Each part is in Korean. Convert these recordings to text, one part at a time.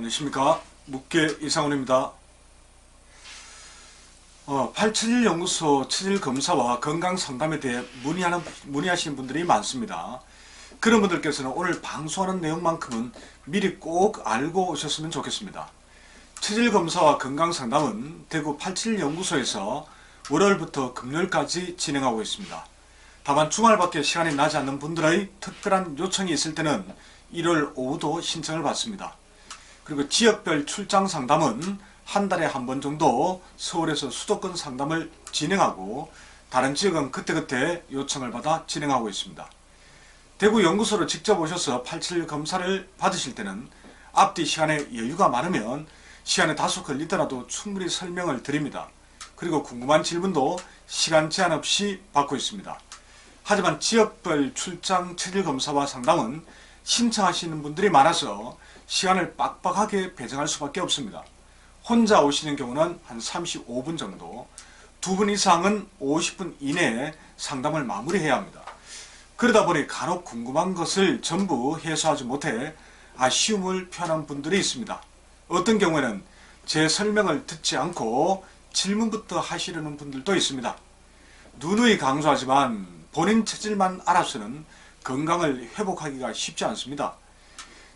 안녕하십니까 묵계 이상훈입니다. 어, 871 연구소 체질 검사와 건강 상담에 대해 문의하는 문의하시는 분들이 많습니다. 그런 분들께서는 오늘 방송하는 내용만큼은 미리 꼭 알고 오셨으면 좋겠습니다. 체질 검사와 건강 상담은 대구 871 연구소에서 월요일부터 금요일까지 진행하고 있습니다. 다만 주말밖에 시간이 나지 않는 분들의 특별한 요청이 있을 때는 일요일 오후도 신청을 받습니다. 그리고 지역별 출장 상담은 한 달에 한 번 정도 서울에서 수도권 상담을 진행하고 다른 지역은 그때그때 요청을 받아 진행하고 있습니다. 대구 연구소로 직접 오셔서 87 검사를 받으실 때는 앞뒤 시간에 여유가 많으면 시간에 다소 걸리더라도 충분히 설명을 드립니다. 그리고 궁금한 질문도 시간 제한 없이 받고 있습니다. 하지만 지역별 출장 체질 검사와 상담은 신청하시는 분들이 많아서 시간을 빡빡하게 배정할 수밖에 없습니다. 혼자 오시는 경우는 한 35분 정도, 두 분 이상은 50분 이내에 상담을 마무리해야 합니다. 그러다 보니 간혹 궁금한 것을 전부 해소하지 못해 아쉬움을 표하는 분들이 있습니다. 어떤 경우에는 제 설명을 듣지 않고 질문부터 하시려는 분들도 있습니다. 누누이 강조하지만 본인 체질만 알아서는 건강을 회복하기가 쉽지 않습니다.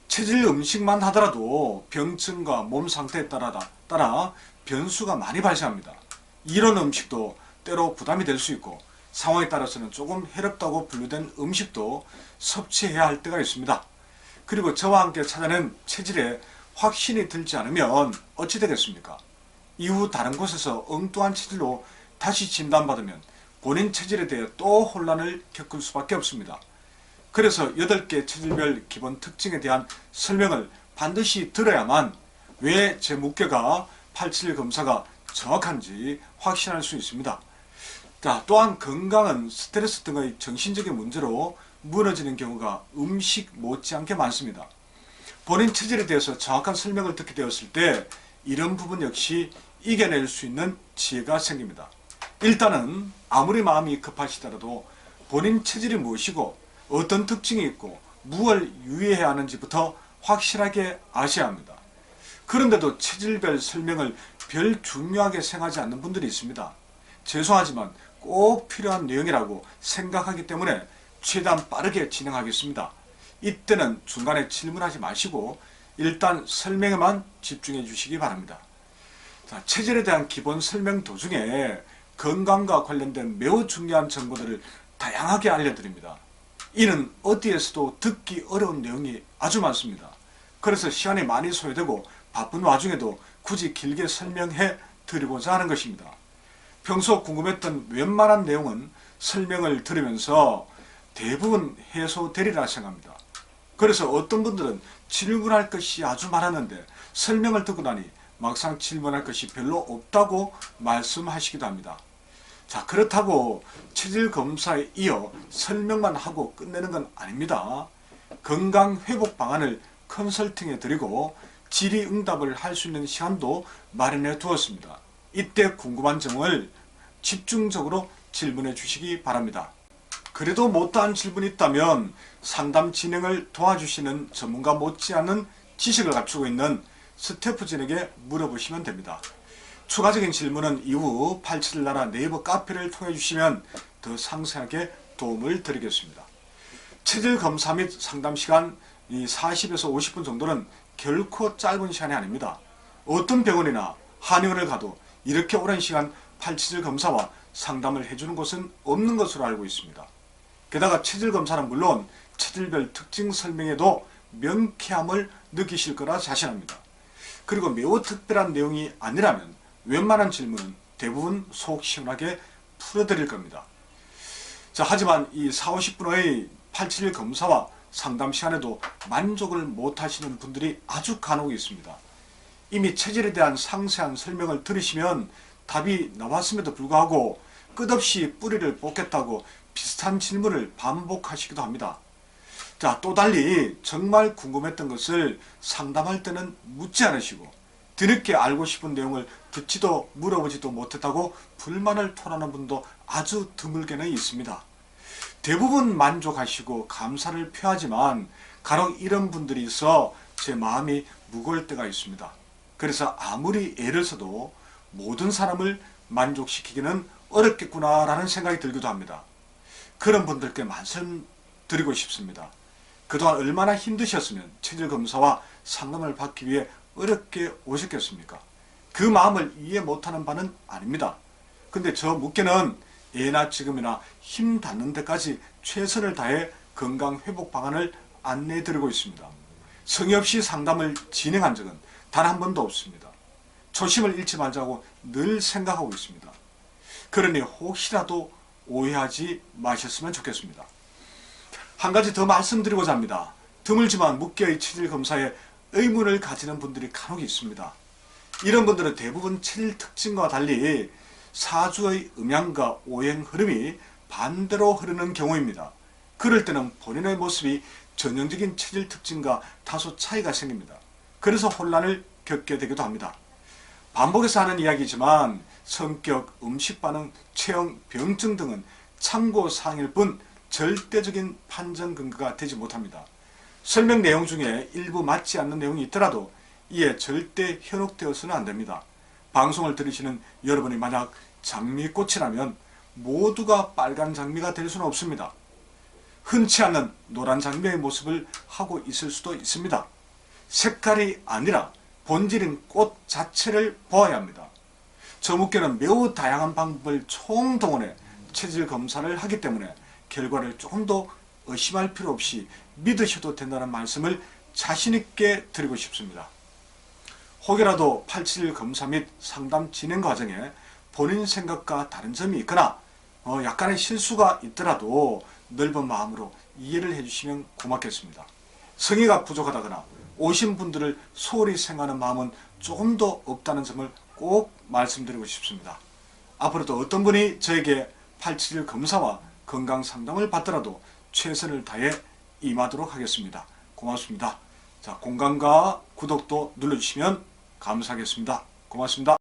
체질 음식만 하더라도 병증과 몸 상태에 따라, 따라 변수가 많이 발생합니다. 이런 음식도 때로 부담이 될 수 있고 상황에 따라서는 조금 해롭다고 분류된 음식도 섭취해야 할 때가 있습니다. 그리고 저와 함께 찾아낸 체질에 확신이 들지 않으면 어찌 되겠습니까? 이후 다른 곳에서 엉뚱한 체질로 다시 진단받으면 본인 체질에 대해 또 혼란을 겪을 수밖에 없습니다. 그래서 8개 체질별 기본 특징에 대한 설명을 반드시 들어야만 왜제 묵계가 87 검사가 정확한지 확신할 수 있습니다. 자, 또한 건강은 스트레스 등의 정신적인 문제로 무너지는 경우가 음식 못지않게 많습니다. 본인 체질에 대해서 정확한 설명을 듣게 되었을 때 이런 부분 역시 이겨낼 수 있는 지혜가 생깁니다. 일단은 아무리 마음이 급하시더라도 본인 체질이 무엇이고 어떤 특징이 있고 무엇을 유의해야 하는지부터 확실하게 아셔야 합니다. 그런데도 체질별 설명을 별 중요하게 생각하지 않는 분들이 있습니다. 죄송하지만 꼭 필요한 내용이라고 생각하기 때문에 최대한 빠르게 진행하겠습니다. 이때는 중간에 질문하지 마시고 일단 설명에만 집중해 주시기 바랍니다. 자, 체질에 대한 기본 설명 도중에 건강과 관련된 매우 중요한 정보들을 다양하게 알려드립니다. 이는 어디에서도 듣기 어려운 내용이 아주 많습니다. 그래서 시간이 많이 소요되고 바쁜 와중에도 굳이 길게 설명해 드리고자 하는 것입니다. 평소 궁금했던 웬만한 내용은 설명을 들으면서 대부분 해소되리라 생각합니다. 그래서 어떤 분들은 질문할 것이 아주 많았는데 설명을 듣고 나니 막상 질문할 것이 별로 없다고 말씀하시기도 합니다. 자, 그렇다고 체질 검사에 이어 설명만 하고 끝내는 건 아닙니다. 건강 회복 방안을 컨설팅해 드리고 질의응답을 할 수 있는 시간도 마련해 두었습니다. 이때 궁금한 점을 집중적으로 질문해 주시기 바랍니다. 그래도 못다한 질문이 있다면 상담 진행을 도와주시는 전문가 못지않은 지식을 갖추고 있는 스태프진에게 물어보시면 됩니다. 추가적인 질문은 이후 87나라 네이버 카페를 통해 주시면 더 상세하게 도움을 드리겠습니다. 체질 검사 및 상담 시간 이 40에서 50분 정도는 결코 짧은 시간이 아닙니다. 어떤 병원이나 한의원을 가도 이렇게 오랜 시간 팔체질 검사와 상담을 해주는 곳은 없는 것으로 알고 있습니다. 게다가 체질 검사는 물론 체질별 특징 설명에도 명쾌함을 느끼실 거라 자신합니다. 그리고 매우 특별한 내용이 아니라면 웬만한 질문은 대부분 속 시원하게 풀어드릴 겁니다. 자, 하지만 이 4, 50분의 87 검사와 상담 시간에도 만족을 못 하시는 분들이 아주 간혹 있습니다. 이미 체질에 대한 상세한 설명을 들으시면 답이 나왔음에도 불구하고 끝없이 뿌리를 뽑겠다고 비슷한 질문을 반복하시기도 합니다. 자, 또 달리 정말 궁금했던 것을 상담할 때는 묻지 않으시고 뒤늦게 알고 싶은 내용을 듣지도 물어보지도 못했다고 불만을 토하는 분도 아주 드물게는 있습니다. 대부분 만족하시고 감사를 표하지만 간혹 이런 분들이 있어 제 마음이 무거울 때가 있습니다. 그래서 아무리 애를 써도 모든 사람을 만족시키기는 어렵겠구나라는 생각이 들기도 합니다. 그런 분들께 말씀드리고 싶습니다. 그동안 얼마나 힘드셨으면 체질 검사와 상담을 받기 위해 어렵게 오셨겠습니까? 그 마음을 이해 못하는 바는 아닙니다. 근데 저 묻게는 예나 지금이나 힘 닿는 데까지 최선을 다해 건강 회복 방안을 안내해 드리고 있습니다. 성의 없이 상담을 진행한 적은 단 한 번도 없습니다. 초심을 잃지 말자고 늘 생각하고 있습니다. 그러니 혹시라도 오해하지 마셨으면 좋겠습니다. 한 가지 더 말씀드리고자 합니다. 드물지만 묵계의 체질 검사에 의문을 가지는 분들이 간혹 있습니다. 이런 분들은 대부분 체질 특징과 달리 사주의 음양과 오행 흐름이 반대로 흐르는 경우입니다. 그럴 때는 본인의 모습이 전형적인 체질 특징과 다소 차이가 생깁니다. 그래서 혼란을 겪게 되기도 합니다. 반복해서 하는 이야기지만 성격, 음식 반응, 체형, 병증 등은 참고 사항일 뿐 절대적인 판정 근거가 되지 못합니다. 설명 내용 중에 일부 맞지 않는 내용이 있더라도 이에 절대 현혹되어서는 안 됩니다. 방송을 들으시는 여러분이 만약 장미꽃이라면 모두가 빨간 장미가 될 수는 없습니다. 흔치 않은 노란 장미의 모습을 하고 있을 수도 있습니다. 색깔이 아니라 본질인 꽃 자체를 보아야 합니다. 저묵계는 매우 다양한 방법을 총동원해 체질 검사를 하기 때문에 결과를 조금 더 의심할 필요 없이 믿으셔도 된다는 말씀을 자신있게 드리고 싶습니다. 혹여라도 87 검사 및 상담 진행 과정에 본인 생각과 다른 점이 있거나 어, 약간의 실수가 있더라도 넓은 마음으로 이해를 해주시면 고맙겠습니다. 성의가 부족하다거나 오신 분들을 소홀히 생각하는 마음은 조금 더 없다는 점을 꼭 말씀드리고 싶습니다. 앞으로도 어떤 분이 저에게 87일 검사와 건강 상담을 받더라도 최선을 다해 임하도록 하겠습니다. 고맙습니다. 자, 공감과 구독도 눌러주시면 감사하겠습니다. 고맙습니다.